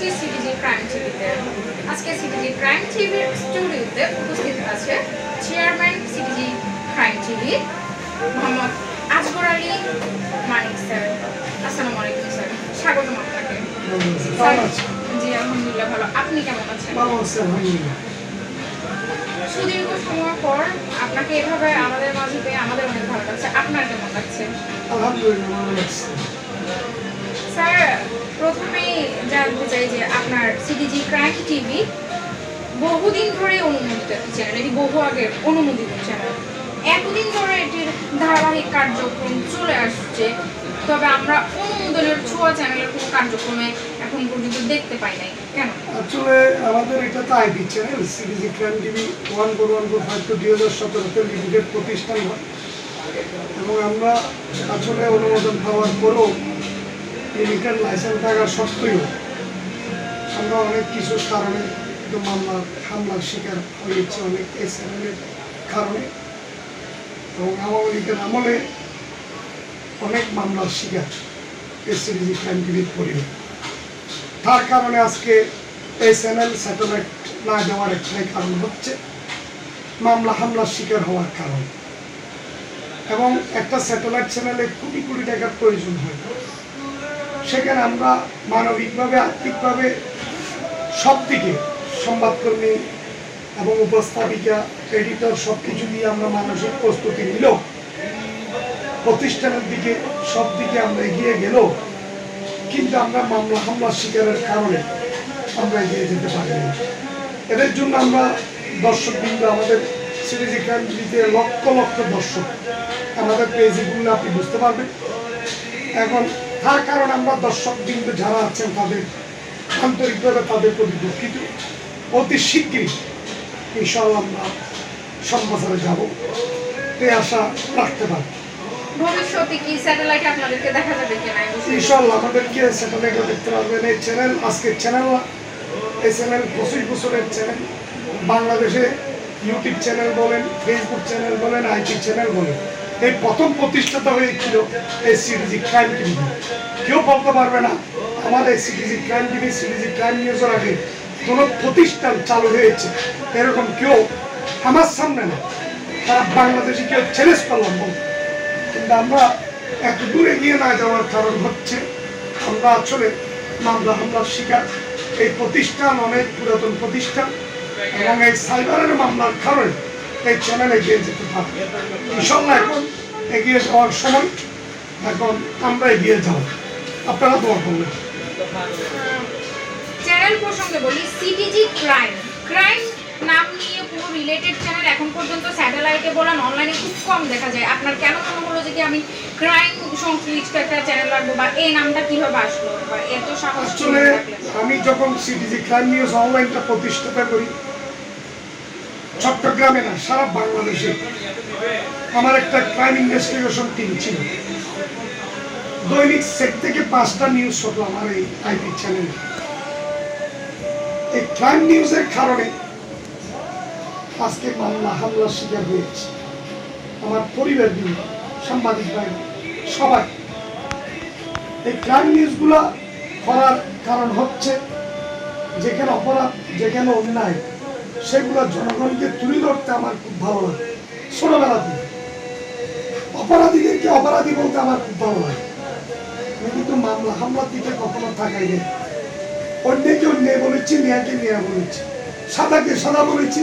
Crime টিভিতে আজকে CTG crime টিভির স্টুডিওতে উপস্থিত আছে chairman CTG crime TV Mohammad Azgar Ali Manik sir. আসসালামু আলাইকুম স্যার। স্বাগতম আপনাকে। জি আলহামদুলিল্লাহ ভালো। আপনি কেমন আছেন? ভালো আছে আলহামদুলিল্লাহ। সুদীর্ঘ সময় পর আপনাকে এভাবে আমাদের মাঝে পেয়ে আমাদের অনেক ভালো লাগছে। আপনার কেমন লাগছে? আলহামদুলিল্লাহ ভালো লাগছে। স্যার প্রথমেই জানতে চাই যে আপনার সিডিজি ক্রাইম টিভি বহুদিন ধরে অনুমোদিত একটি চ্যানেল এটি বহু আগের অনুমোদিত চ্যানেল এতদিন ধরে এটির ধারাবাহিক কার্যক্রম চলে আসছে, তবে আমরা অনুমোদনের ছোঁয়া চ্যানেলের কোনো কার্যক্রমে এখন পর্যন্ত দেখতে পাই নাই। কেন? আসলে আমাদের এটা তো IP channel CTG crime TV one four one four five two দুই হাজার সতেরোতে লিমিটেড প্রতিষ্ঠান হয়। এবং আমরা আসলে অনুমোদন পাওয়ার পরেও লিমিটেড লাইসেন্স থাকা সত্ত্বেও আমরা অনেক কিছু কারণে মামলার হামলার শিকার হয়েছে অনেক চ্যানেলের কারণে। এবং আওয়ামী লীগের আমলে অনেক মামলার শিকার এই সিরিজি ক্রাইম টিভির পরিবার তার কারণে আজকে চ্যানেল স্যাটেলাইট না দেওয়ার একটাই কারণ হচ্ছে মামলা, হামলার শিকার হওয়ার কারণ। এবং একটা স্যাটেলাইট চ্যানেলে কোটি কোটি টাকার প্রয়োজন হয়। সেখানে আমরা মানবিকভাবে, আর্থিকভাবে সব দিকে সংবাদকর্মী এবং উপস্থাপিকা এডিটর সব কিছু দিয়ে আমরা মানসিক প্রস্তুতি নিল। প্রতিষ্ঠানের দিকে সব দিকে আমরা এগিয়ে গেল, কিন্তু আমরা মামলা হামলার শিকারের কারণে আমরা এগিয়ে যেতে পারি না এদের জন্য আমরা দর্শক বিন্দু আমাদের সিরিজ ক্রান্তিতে লক্ষ লক্ষ দর্শক, আমাদের পেজগুলো আপনি বুঝতে পারবেন। এখন তার কারণ আমরা দর্শক বিন্দু যারা আছেন তাদের আন্তরিকভাবে তাদের প্রতি দুঃখিত। অতি শীঘ্রই ইনশাল্লাহ আমরা সম্প্রচারে যাব। এই আশা রাখতে পারি। ভবিষ্যতে কি স্যাটেলাইট আপনাদেরকে দেখা যাবে কিনা এই আমাদেরকে স্যাটেলাইটে দেখতে পারবেন এই চ্যানেল আজকের চ্যানেল না। এই চ্যানেল পঁচিশ বছরের চ্যানেল। বাংলাদেশে ইউটিউব চ্যানেল বলেন ফেসবুক চ্যানেল বলেন আইটি চ্যানেল বলেন। এই প্রথম প্রতিষ্ঠাতা হয়েছিল এই সিরিজি ক্রাইম টিভি কেউ বলতে পারবে না আমার এই CTG crime TV, CTG crime নিউজের আগে কোনো প্রতিষ্ঠান চালু হয়েছে। এরকম কেউ আমার সামনে না। তারা বাংলাদেশি কেউ চ্যালেঞ্জ করলাম কিন্তু আমরা এত দূরে গিয়ে না যাওয়ার কারণ হচ্ছে, আমরা আসলে মামলা হামলার শিকার। এই প্রতিষ্ঠান অনেক পুরাতন প্রতিষ্ঠান এবং এই সাইবারের মামলার কারণে এই চ্যানেল এগিয়ে যেতে পারে। ইনশাল্লাহ এখন এগিয়ে যাওয়ার সময়, এখন আমরা এগিয়ে যাব। আপনারা দোয়া করবেন। চ্যানেল প্রসঙ্গে বলি সিটিজি ক্রাইম ক্রাইম নাম নিয়ে পুরো রিলেটেড চ্যানেল এখন পর্যন্ত স্যাটেলাইটে বলেন অনলাইনে খুব কম দেখা যায়। আপনার কেন মনে হলো যে কি আমি ক্রাইম সংশ্লিষ্ট একটা চ্যানেল রাখব বা এই নামটা কীভাবে আসলো? বা এত সাহস আমি যখন সিটিজি ক্রাইম নিউজ অনলাইনটা প্রতিষ্ঠাতা করি চট্টগ্রামে না সারা বাংলাদেশে আমার একটা ক্রাইম ইনভেস্টিগেশন টিম ছিল। দৈনিক সেট থেকে পাঁচটা নিউজ হতো আমার এই আইপি চ্যানেলে এই ক্রাইম নিউজের কারণে আজকে মামলা হামলার শিকার হয়েছে। আমার পরিবার নিয়ে, সাংবাদিক ভাই, সবাই। এই ক্রাইম নিউজগুলা করার কারণ হচ্ছে, যেখানে অপরাধ, যেখানে অন্যায়, সেগুলো জনগণকে তুলে ধরতে আমার খুব ভালো লাগে। ছোটবেলা থেকে। অপরাধীদেরকে অপরাধী বলতে আমার খুব ভালো লাগে। কিন্তু মামলা হামলার দিকে কখনো থাকাই নেই অন্যকে অন্যায় বলেছি, মেয়াকে মেয়া বলেছি, সাদাকে সাদা বলেছি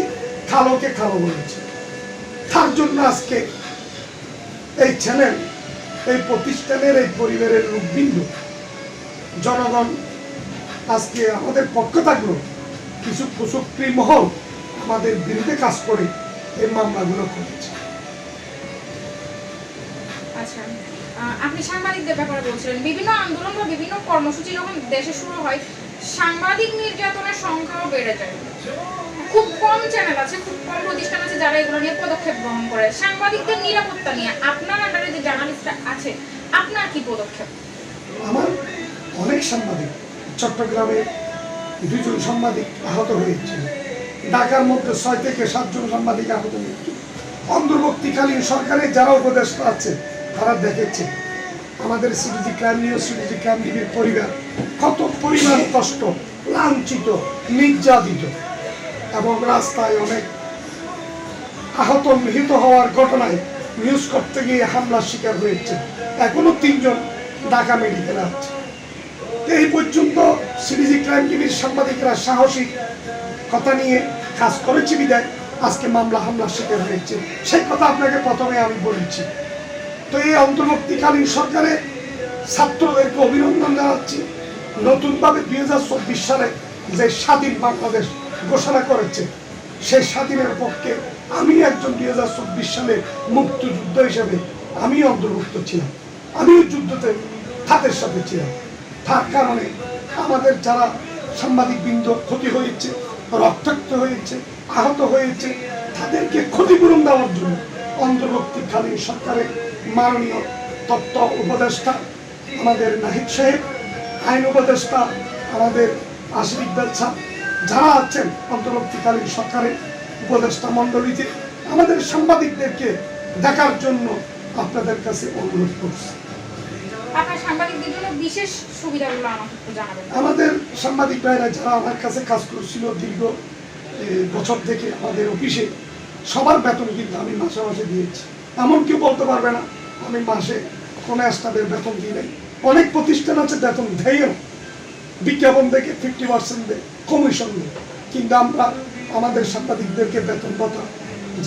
খালোকে খালো বলেছি। তার জন্য আজকে এই চ্যানেল, এই প্রতিষ্ঠানের, এই পরিবারের লোকবিন্দু, জনগণ আজকে আমাদের পক্ষ থাকল। কিছু কুচক্রী মহল আমাদের বিরুদ্ধে কাজ করে এই মামলাগুলো করেছে। আচ্ছা। আপনি সাংবাদিকদের ব্যাপারে বলছিলেন, বিভিন্ন আন্দোলন বা বিভিন্ন কর্মসূচি যখন দেশে শুরু হয়, সাংবাদিক নির্যাতনের সংখ্যাও বেড়ে যায়। খুব কম চ্যানেল আছে, খুব কম প্রতিষ্ঠান আছে যারা এগুলো নিয়ে পদক্ষেপ গ্রহণ করে। সাংবাদিকদের নিরাপত্তা নিয়ে আপনার আন্ডারে যে জার্নালিস্টরা আছে, আপনার কি পদক্ষেপ? আমার অনেক সাংবাদিক, চট্টগ্রামে দুজন সাংবাদিক আহত হয়েছিল ঢাকার মধ্যে ছয় থেকে সাতজন সাংবাদিক আহত হয়েছে। অন্তর্বর্তীকালীন সরকারের যারা উপদেষ্টা আছে তারা দেখেছে। আমাদের সিটিজি নিউজ সিটিজি ক্রাইম পরিবার কত পরিমাণ কষ্ট, লাঞ্ছিত, নির্যাতিত এবং রাস্তায় অনেক আহত নিহত হওয়ার ঘটনায় নিউজ করতে গিয়ে হামলার শিকার হয়েছে। এখনও তিনজন ঢাকা মেডিকেলে আছে। এই পর্যন্ত সিরিজি ক্রাইম টিভির সাংবাদিকরা সাহসী কথা নিয়ে কাজ করেছে বিদায়। আজকে মামলা হামলার শিকার হয়েছে। সেই কথা আপনাকে প্রথমে আমি বলেছি। তো এই অন্তর্বর্তীকালীন সরকারে ছাত্রদেরকে অভিনন্দন জানাচ্ছি। নতুনভাবে দুই হাজার চব্বিশ সালে যে স্বাধীন বাংলাদেশ ঘোষণা করেছে, সেই স্বাধীনের পক্ষে আমি একজন দুই হাজার চব্বিশ সালে মুক্তিযুদ্ধ হিসেবে আমি অন্তর্ভুক্ত ছিলাম। আমিও যুদ্ধতে হাতের সাথে ছিলাম। তার কারণে আমাদের যারা সাংবাদিক বৃন্দ ক্ষতি হয়েছে, রক্তাক্ত হয়েছে, আহত হয়েছে, তাদেরকে ক্ষতিপূরণ দেওয়ার জন্য অন্তর্বর্তীকালীন সরকারের মাননীয় তত্ত্ব উপদেষ্টা আমাদের নাহিদ সাহেব আইন উপদেষ্টা আমাদের ইকবাল সাহেব যারা আছেন অন্তর্বর্তীকালীন সরকারের উপদেষ্টা মণ্ডলীতে আমাদের সাংবাদিকদেরকে দেখার জন্য আপনাদের কাছে অনুরোধ করছি। আমাদের সাংবাদিক ভাইরা যারা আমার কাছে কাজ করছিল দীর্ঘ বছর থেকে আমাদের অফিসে সবার বেতন কিন্তু আমি মাসে মাসে দিয়েছি। এমন কেউ বলতে পারবে না আমি মাসে কোনো স্টাফের বেতন দিই নাই। অনেক প্রতিষ্ঠান আছে বেতন দেয়ও বিজ্ঞাপন থেকে ফিফটি পার্সেন্ট দেয় কমিশন দেয়। কিন্তু আমরা, আমাদের সাংবাদিকদেরকে বেতন ভাতা,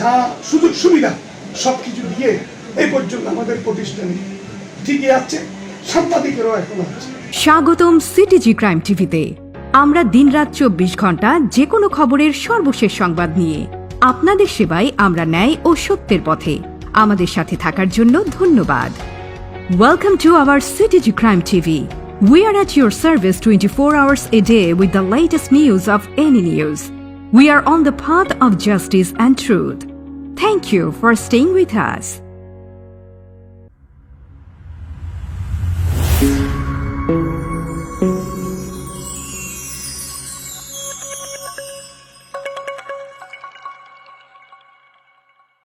যা সুযোগ সুবিধা সব কিছু দিয়ে এই পর্যন্ত আমাদের প্রতিষ্ঠানে ঠিকই আছে, সাংবাদিকেরও এখন আছে। স্বাগতম সিটিজি ক্রাইম টিভিতে। আমরা দিনরাত চব্বিশ ঘণ্টা যে কোনো খবরের সর্বশেষ সংবাদ নিয়ে আপনাদের সেবায় আমরা ন্যায় ও সত্যের পথে। আমাদের সাথে থাকার জন্য ধন্যবাদ welcome to our CTG crime TV We are at your service 24 hours a day with the latest news of any news. We are on the path of justice and truth. Thank you for staying with us.